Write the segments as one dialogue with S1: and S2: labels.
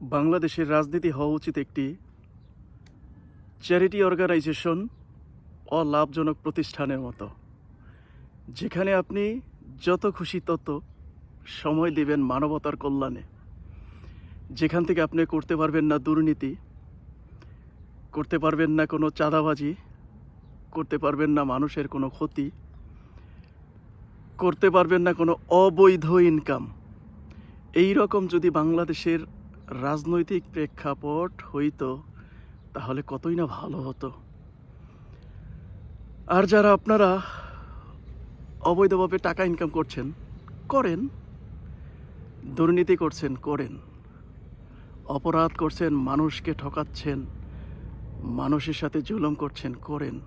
S1: বাংলাদেশের রাজনীতি হওয়া উচিত একটি চ্যারিটি অর্গানাইজেশন অলাভজনক প্রতিষ্ঠানের মতো, যেখানে আপনি যত খুশি তত সময় দিবেন মানবতার কল্যাণে। যেখান থেকে আপনি করতে পারবেন না দুর্নীতি, করতে পারবেন না কোনো চাঁদাবাজি, করতে পারবেন না মানুষের কোনো ক্ষতি, করতে পারবেন না কোনো অবৈধ ইনকাম এই রকম যদি বাংলাদেশের রাজনৈতিক প্রেক্ষাপট হইতো, তাহলে কতই না ভালো হতো। আর যারা আপনারা অবৈধভাবে টাকা ইনকাম করছেন, করেন। দুর্নীতি করছেন, করেন। অপরাধ করছেন, মানুষকে ঠকাচ্ছেন, মানুষের সাথে জুলম করছেন, করেন।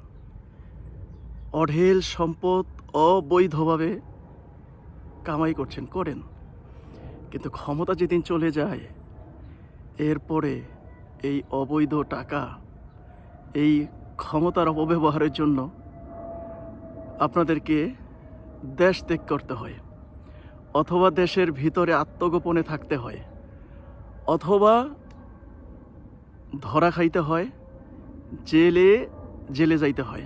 S1: অঢেল সম্পদ অবৈধভাবে কামাই করছেন, করেন। কিন্তু ক্ষমতা যেদিন চলে যায় এরপরে এই অবৈধ টাকা এই ক্ষমতার অপব্যবহারের জন্য আপনাদেরকে দেশ ত্যাগ করতে হয়, অথবা দেশের ভিতরে আত্মগোপনে থাকতে হয়, অথবা ধরা খাইতে হয়, জেলে জেলে যাইতে হয়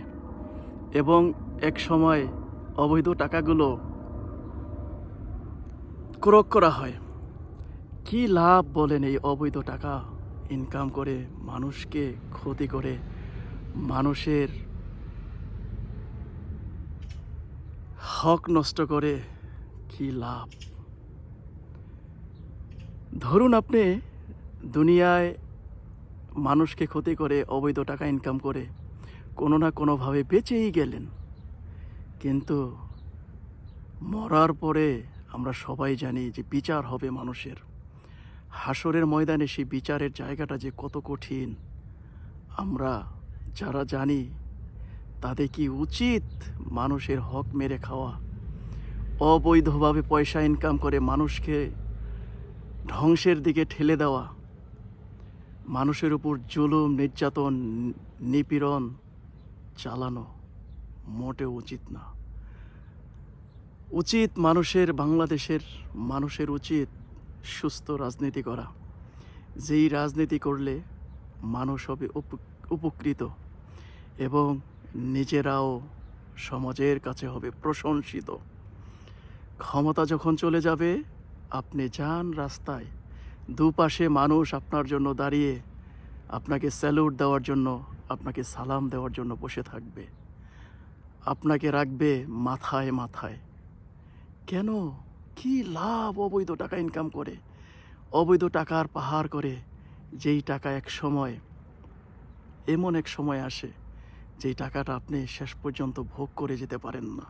S1: এবং এক সময় অবৈধ টাকাগুলো ক্রোক করা হয়। কি লাভ বলেন এই অবৈধ টাকা? ইনকাম করে মানুষকে ক্ষতি করে মানুষের হক নষ্ট করে কি লাভ? ধরুন আপনি দুনিয়ায় মানুষকে ক্ষতি করে, অবৈধ টাকা ইনকাম করে, কোনো না কোনোভাবে বেঁচেই গেলেন। কিন্তু মরার পরে আমরা সবাই জানি যে বিচার হবে মানুষের। হাসরের ময়দানে সেই বিচারের জায়গাটা যে কত কঠিন। আমরা যারা জানি, তাদের কি উচিত মানুষের হক মেরে খাওয়া? অবৈধভাবে পয়সা ইনকাম করে মানুষকে ধ্বংসের দিকে ঠেলে দেওয়া। মানুষের উপর জুলুম, নির্যাতন, নিপীড়ন চালানো মোটে উচিত না। উচিত মানুষের, বাংলাদেশের মানুষের উচিত সুস্থ রাজনীতি করা। যেই রাজনীতি করলে মানুষ হবে উপ- উপকৃত এবং নিজেরাও সমাজের কাছে হবে প্রশংসিত। ক্ষমতা যখন চলে যাবে, আপনি যান রাস্তায়, দুপাশে মানুষ আপনার জন্য দাঁড়িয়ে আপনাকে স্যালুট দেওয়ার জন্য, আপনাকে সালাম দেওয়ার জন্য বসে থাকবে। আপনাকে রাখবে মাথায় মাথায়। কেন? কি লাভ অবৈধ টাকা ইনকাম করে? অবৈধ টাকার পাহাড় করে, যেই টাকা এক সময়, এমন এক সময় আসে, যেই টাকাটা আপনি শেষ পর্যন্ত ভোগ করে যেতে পারেন না।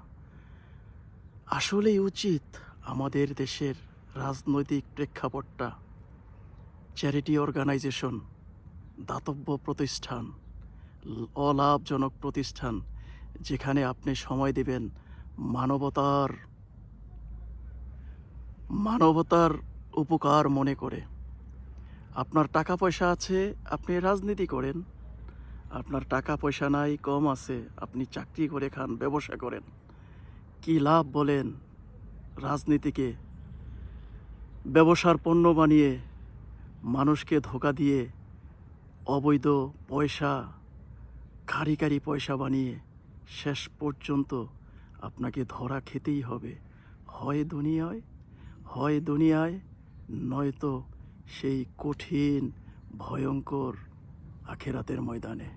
S1: আসলেই উচিত আমাদের দেশের রাজনৈতিক প্রেক্ষাপটটা চ্যারিটি অর্গানাইজেশন দাতব্য প্রতিষ্ঠান, অলাভজনক প্রতিষ্ঠান, যেখানে আপনি সময় দেবেন মানবতার মানবতার উপকার মনে করে। আপনার টাকা পয়সা আছে, আপনি রাজনীতি করেন। আপনার টাকা পয়সা নাই, কম আছে, আপনি চাকরি করে খান, ব্যবসা করেন। কি লাভ বলেন রাজনীতিকে? ব্যবসার পণ্য বানিয়ে, মানুষকে ধোকা দিয়ে, অবৈধ পয়সা কারি কারি পয়সা বানিয়ে শেষ পর্যন্ত আপনাকে ধরা খেতেই হবে। হয় দুনিয়ায় হয় দুনিয়ায় নয়তো সেই কঠিন ভয়ঙ্কর আখেরাতের ময়দানে।